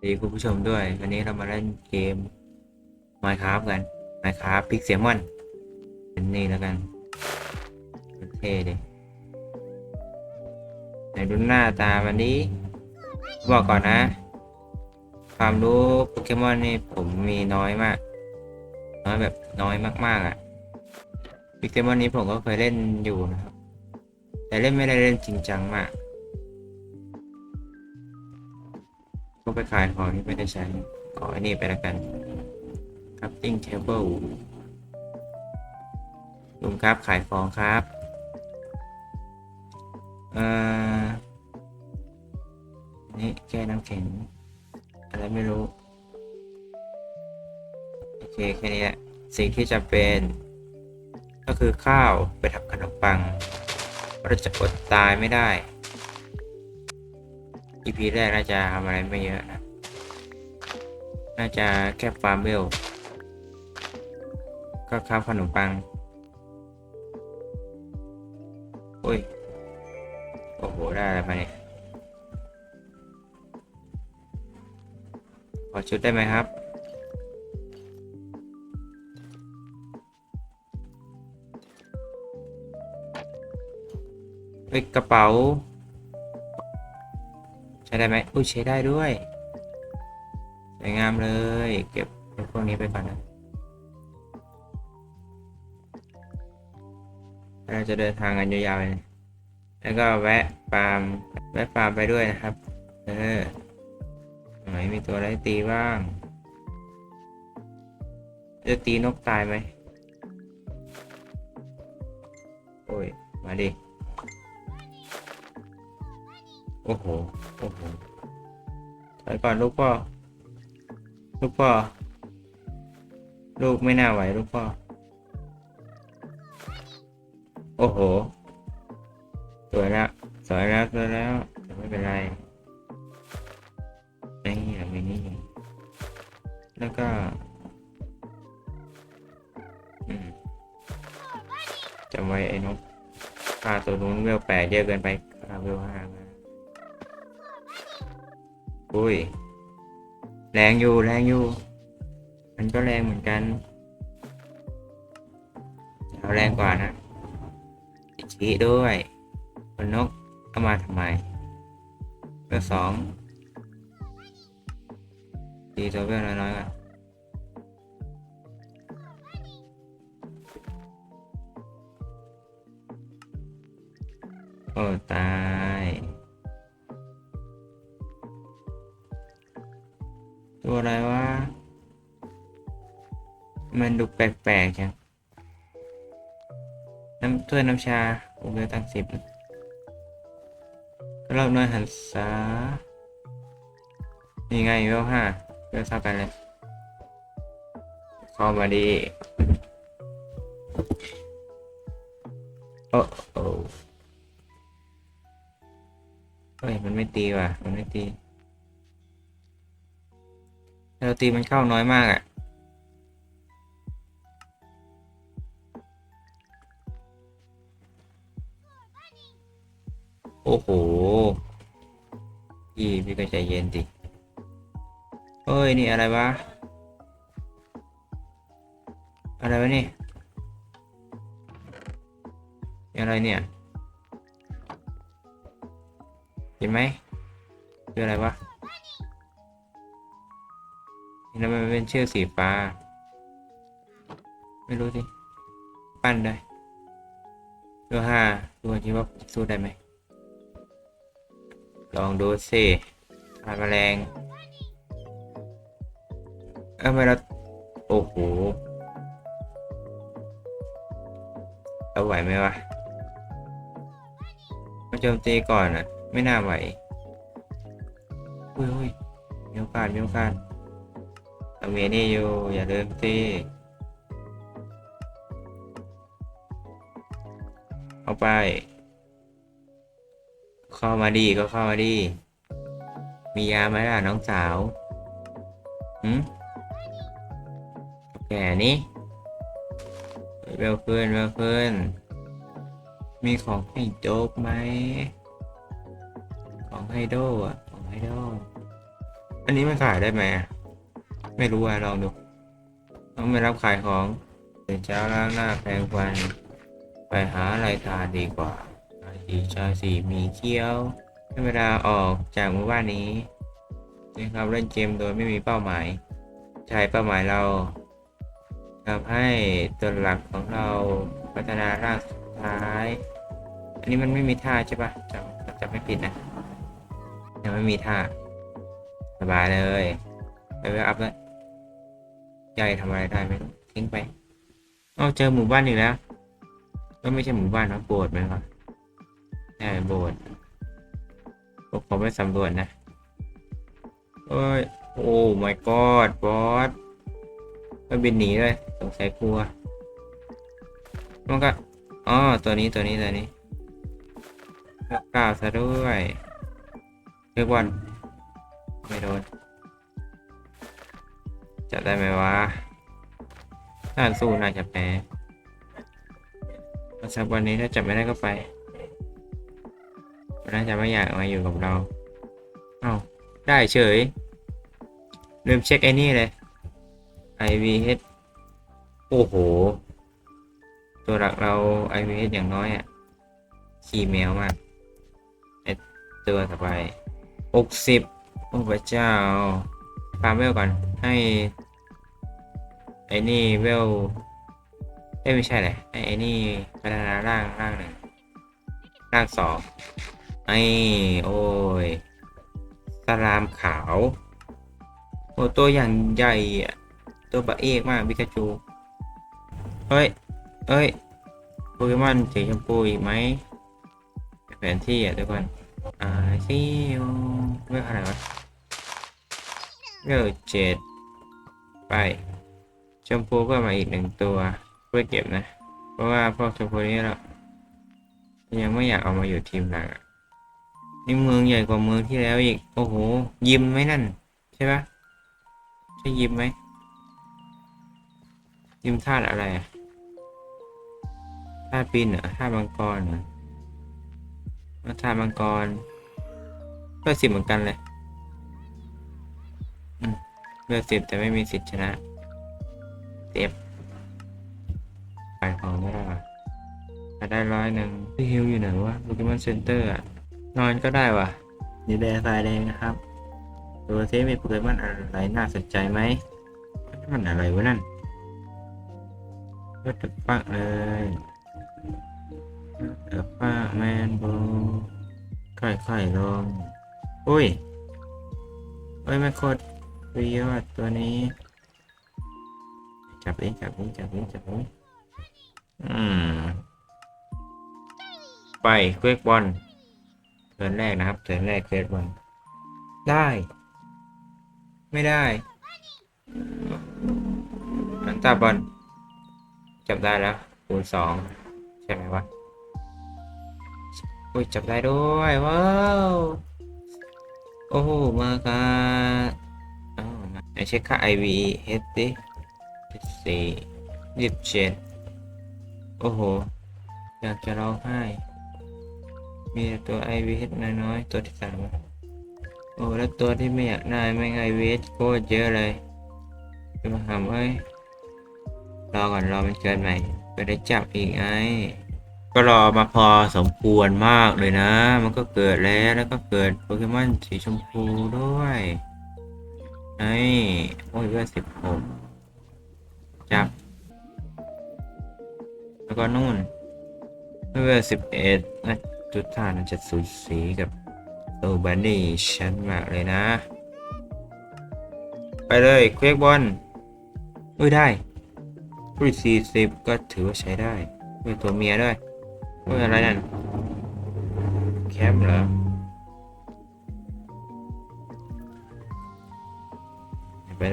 สวัสดีคุณผู้ชมด้วย วันนี้เรามาเล่นเกม Minecraft กัน Minecraft Pixelmon เป็นนี่แล้วกันเท่ดิไหนดูหน้าตาวันนี้ บอกก่อนนะ ความรู้โปเกมอนนี่ผมมีน้อยมาก น้อยแบบน้อยมากๆอะ่ะโปเกมอนนี้ผมก็เคยเล่นอยู่นะครับ แต่เล่นไม่ได้เล่นจริงจังมาก ก็ไปขายของที่ไม่ได้ใช้ขอไอ้นี่ไปแล้วกัน crafting table ลุงครับขายของครับเอ่อนี่แก้น้ำแข็ง อะไรไม่รู้ โอเค แค่นี้แหละ สิ่งที่จำเป็น ก็คือข้าวไปทำขนมปังเราจะอดตายไม่ได้ EP แรกน่าจะทำอะไรไม่เยอะนะ น่าจะแค่ฟาร์มเวล ก็ข้าวขนมปัง โอ้ย โอ้โห ได้อะไรมาเนี่ย ขอชุดได้ไหมครับเฮ้ยกระเป๋า ใช้ได้ไหมอุ้ยใช้ได้ด้วยสวยงามเลย เก็บพวกนี้ไปก่อนนะเราจะเดินทางกันยาวๆเลยแล้วก็แวะฟาร์มแวะฟาร์มไปด้วยนะครับ เออไหนมีตัวอะไรตีบ้าง จะตีนกตายไหมโอ้ย มาดิ โอ้โห โอ้โหถอยก่อนลูกพ่อ ลูกพ่อ ลูกไม่น่าไหวลูกพ่อ โอ้โห สวยแล้ว สวยแล้วสวยแล้ว ไม่เป็นไรนี่เรามีนี่แล้วก็อืมจำไว้ไอ้นกฆ่าตัวนู้นเวลแปดเยอะเกินไปฆ่าเวลห้า อุ้ย แรงอยู่แรงอยู่ มันก็แรงเหมือนกันเอาแรงกว่านะอิชิด้วยคนนกเอามาทำไมเบอร์สองตีตัวเวลน้อยๆก่อนโอ้ตาย ตัวอะไรวะ มันดูแปลกๆจังน้ำถ้วยน้ำชาผมเลยตั้งสิบกระรอกน้อยหันษานี่ไงเวลห้าเวลเท่ากันเลยเข้ามาดีโอ้โอ้เฮ้ย มันไม่ตีว่ะ มันไม่ตี เราตีมันเข้าน้อยมากอะ่ะโอ้โห พี่พี่ก็ใจเย็นดิเฮ้ย นี่อะไรวะ อะไรวะนี่นี่ อะไรเนี่ย เห็นไหมคืออะไรวะ แล้วมันเป็นชื่อสีฟ้า ไม่รู้สิ ปั้นได้ดูห้าดูคิดว่าสู้ได้ไหม ลองดูสิทานแมลง เอ้าไม่เราโอ้โหเราไหวไหมวะมาโจมตีก่อนอะ ไม่น่าไหวอุ้ยอุ้ยมีโอกาสมีโอกาส เรามีนี่อยู่ อย่าลืมสิเอาไป เข้ามาดีก็เข้ามาดี มียาไหมล่ะน้องสาวหืมแก่นี้เร็วขึ้นเร็วขึ้น มีของให้โจ๊กไหม ของให้โดอะ ของให้โดอันนี้มันขายได้ไหมอะ ไม่รู้อะลองดูต้องไม่รับขายของตื่นเช้าล้างหน้าแปรงฟัน ไปหาอะไรทานดีกว่าสีชาสีมีเคี้ยวให้เวลาออกจากหมู่บ้านนี้นะครับเล่นเกมโดยไม่มีเป้าหมายใช้เป้าหมายเราทำให้ตัวหลักของเราพัฒนาร่างสุดท้าย อันนี้มันไม่มีท่าใช่ปะจำจำไม่ผิดนะยังไม่มีท่า สบายเลย ไปเวลอัพแล้ว ใหญ่ทำอะไรได้ไหมทิ้งไปเอาเจอหมู่บ้านอีกแล้วก็ไม่ใช่หมู่บ้านนะโบสถ์ไหมครับใช่โบสถ์ผมขอไปสำรวจนะเอ้ยโอ้ my god บอสก็บินหนีเลยสงสัยกลัวมันก็อ๋อตัวนี้ตัวนี้ตัวนี้เลือกก้าวซะด้วยเลือกวันไม่โดน จับได้ไหมวะถ้าสู้น่าจะแพ้มาสักวันนี้ถ้าจับไม่ได้ก็ไปน่าจะไม่อยากมาอยู่กับเรา เอ้า ได้เฉย ลืมเช็คไอ้นี่เลย IVH โอ้โห ตัวหลักเรา IVH อย่างน้อยอะ ขี่แมวมากไอตัวต่อไปหกสิบโอ้พระเจ้า ฟาร์มเวลก่อนให้ไอ้นี่เวลเอ้ไม่ใช่เลยไอ้ไอ้นี่พัฒนาร่างร่างหนึ่งร่างสองไอ้โอ้ยสลามขาวโอ้ตัวอย่างใหญ่อะตัวบะเอกมากบิกาจูเฮ้ยเฮ้ยโปเกมอนสีชมพูอีกไหมแผนที่อะทุกคนอ่าซิวเมื่ออะไรวะ เลืเจ็ดไป ชมพูเพิ่มมาอีกหนึ่งตัวเพื่อเก็บนะ เพราะว่าพวกชมพูนี้เรายังไม่อยากเอามาอยู่ทีมหลักอะนี่เมืองใหญ่กว่าเมืองที่แล้วอีก โอ้โห ยิมไหมนั่น ใช่ปะใช่ยิมไหมยิมธาตุอะไรธาตุปีนเหรอธาตุมังกรเหรอธาตุมังกรก็สิบเหมือนกันเลย เลือกสิบแต่ไม่มีสิทธิ์ชนะเจ็บขายของไม่ได้ว่ะขายได้ร้อยหนึ่งที่ฮิวอยู่ไหนวะโปเกมอนเซ็นเตอร์อะนอนก็ได้วะนี่แดงสายแดงนะครับดูซิมีโปเกมอนอะไรน่าสนใจไหมมันอะไรวะนั่นก็ตึกปักเลยเออป้าแมนโบค่อยๆลง อุ้ยเอ้ยไม่โคตร วิยอดตัวนี้ จับนี้จับนี้จับนี้จับนี้อืม ไปเควกบอลเทิร์นแรกนะครับเทิร์นแรกเควกบอลได้ ไม่ได้อันตาบอลจับได้แล้วคูณสองใช่ไหมวะโอ้ยจับได้ด้วยว้าว โอ้โหมาครับอ้า เช็คค่า IV เฮดดิสี่ยี่สิบเจ็ดโอ้โห อยากจะร้องไห้ มีตัวไอวีเน้อยๆ ตัวที่สามโอ้ แล้วตัวที่ไม่อยากได้ไม่ไอวีโคตรเยอะเลยจะมาทำเอ้ย รอก่อนรอมันเกินใหม่ไปได้จับอีกไงก็รอมาพอสมควรมากเลยนะ มันก็เกิดแล้วแล้วก็เกิดโปเกมอนสีชมพูด้วย ไอ้โอ้ยเพื่อสิบหกจับ แล้วก็นู่นเมื่อสิบเอ็ดนะจุดท่านจะสูสีกับโตบันนี่ชั้นมากเลยนะ ไปเลยเควกบอลอุ้ยได้อุ้ยสี่สิบก็ถือว่าใช้ได้อุ้ยตัวเมียด้วยอุ้ยอะไรนั่นแคมเหรอ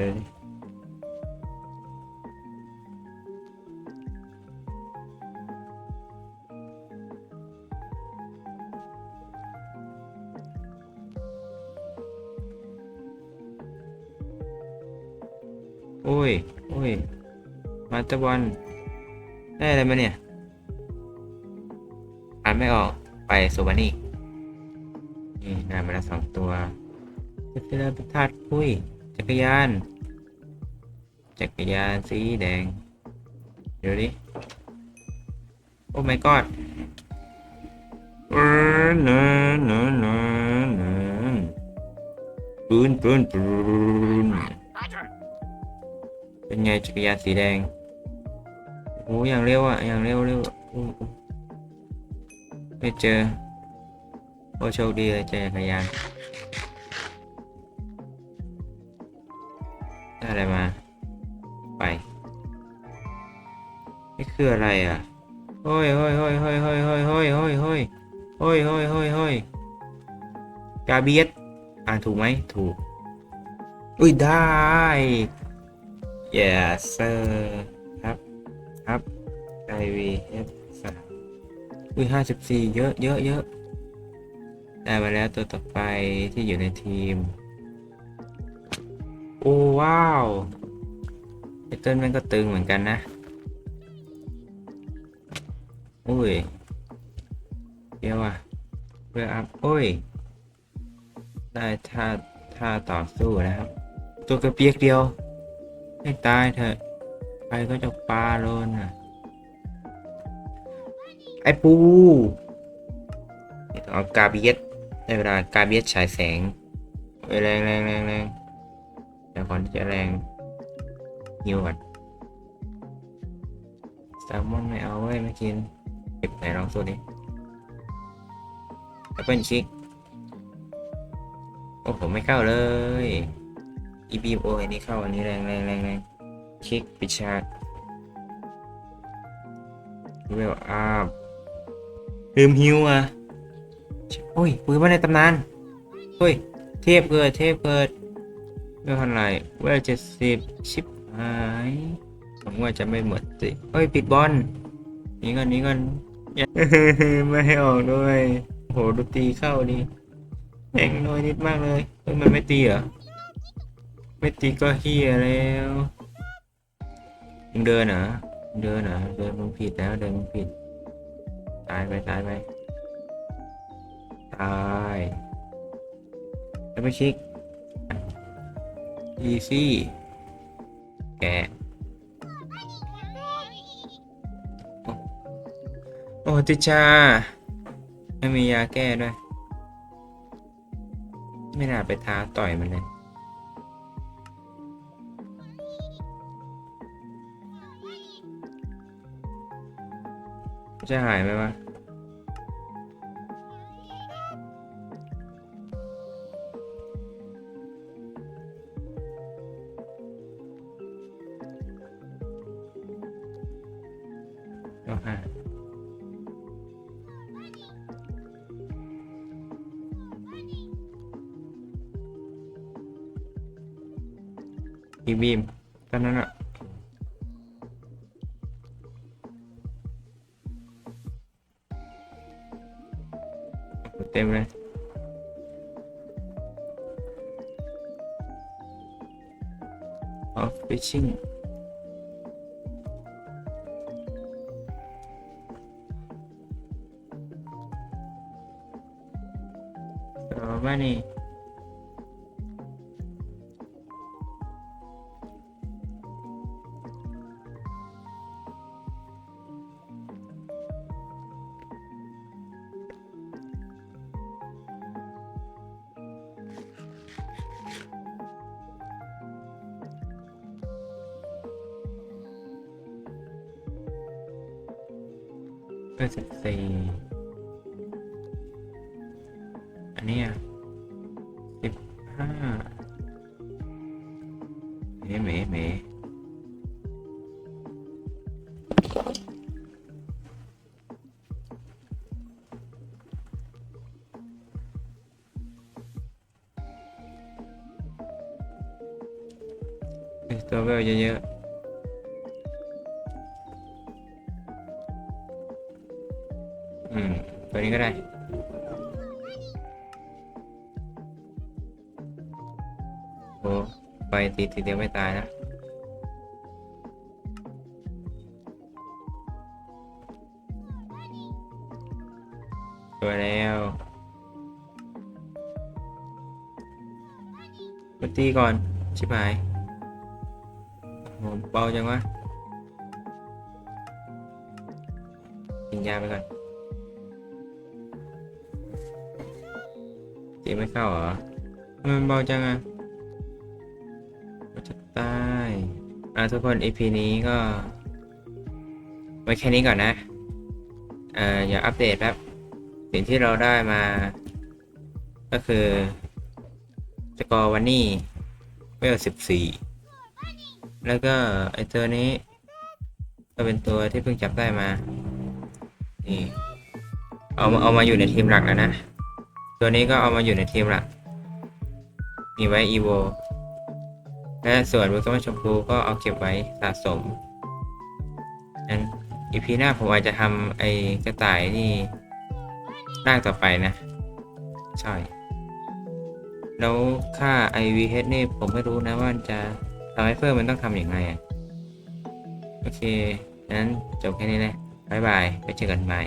เลย โอ้ย โอ้ย มาตะวัน ได้อะไรมาเนี่ยอ่านไม่ออก ไปสุวรรณีนี่ได้มาแล้วสองตัวเสื้อเป็นธาตุปุ้ย จักรยาน จักรยานสีแดง เดี๋ยวดิโอ้ my god เออเนเนเนเนปืนปืนปืนเป็นไงจักรยานสีแดงโอ้อย่างเร็วอะ อย่างเร็วเร็วไม่เจอโอ้โชคดีเลยเจอจักรยาน คืออะไรอะเฮ้ยเฮ้ยเฮ้ยเฮ้ยเฮ้ยเฮ้ยเฮ้ยเฮ้ยเฮ้ยเฮ้ยเฮ้ยเฮ้ยเฮ้ยกาเบียสอ่านถูกไหมถูก อุ้ยได้ yes sir ครับครับ i v s สามอุ้ยห้าสิบสี่เยอะเยอะเยอะได้มาแล้วตัวต่อไปที่อยู่ในทีม โอ้ว้าวไอเติ้ลมันก็ตึงเหมือนกันนะ โอ้ยเดี๋ยวอะเพื่ออัพโอ้ย ได้ท่าท่าต่อสู้นะครับ ตัวกระเปียกเดียว ให้ตายเถอะใครก็จะปาโลนอะ ไอปูเอากาเบียสได้เวลากาเบียสฉายแสงเอ้ยแรงแรงแรงแรงแต่ก่อนที่จะแรงหิวก่อนแซลมอนไม่เอาเว้ยไม่กิน ไหนลองสูตรนี้แอปเปิลชิกโอ้ผมไม่เข้าเลยอีบีโออันนี้เข้าอันนี้แรงแรงแรงแรงชิกปิชาร์เวลอัพลืมฮิวอะโอ้ยปืนมาในตำนานเฮ้ย เทพเกิด เทพเกิดเวลเท่าไหร่เวลเจ็ดสิบชิบหายหวังว่าจะไม่หมดสิเฮ้ย ปิดบอลนี่กันนี่กันอย่า ไม่ให้ออกด้วยโหดนตรีเข้าดีแม่งน้อยนิดมากเลยเฮ้ยมันไม่ตีเหรอ ไม่ตีก็เฮียแล้วมึงเดินเหรอมึงเดินเหรอเดินมึงผิดแล้วเดินมึงผิด ตายไปตายไปตายแล้วไปชิกอีซี่แกะ โอ้ติชา ไม่มียาแก้ด้วย ไม่น่าไปท้าต่อยมันเลย จะหายไหมวะ อีบีมตอนนั้นอะเต็มเลยออฟฟิชชิ่งเออมานี่ สี่ อันเนี้สิบห้าเมเมเมเอ้ยตัวเวลเยอะๆ อืม ตัวนี้ก็ได้ โอ้ไปตีทีเดียวไม่ตายนะตัวแล้วมาตีก่อน ชิบหายโอ้โหเบาจังวะกินยาไปก่อน ตีไม่เข้าเหรอมันเบาจังอะมันจะตายอะทุกคน EP นี้ก็ไว้แค่นี้ก่อนนะเอ่ออย่าอัปเดตแป๊บสิ่งที่เราได้มา ก็คือสกอร์วันนี้เวลสิบสี่แล้วก็ไอตัวนี้ ก็เป็นตัวที่เพิ่งจับได้มา นี่ เอามาเอามาอยู่ในทีมหลักแล้วนะ ตัวนี้ก็เอามาอยู่ในทีมลักมีไว้อีโวและส่วนโปกมอนชมพูก็เอาเก็บไว้สะสมนั้นอีพีหน้าผมอาจจะทำไอ้กระต่ายนี่ร่างต่อไปนะ ใช่ แล้วค่า IVH นี่ผมไม่รู้นะว่ามันจะทำให้เพิ่มมันต้องทำอย่างไรอะโอเคนั้นจบแค่นี้นะ บ๊ายบาย ไปเจอกันใหม่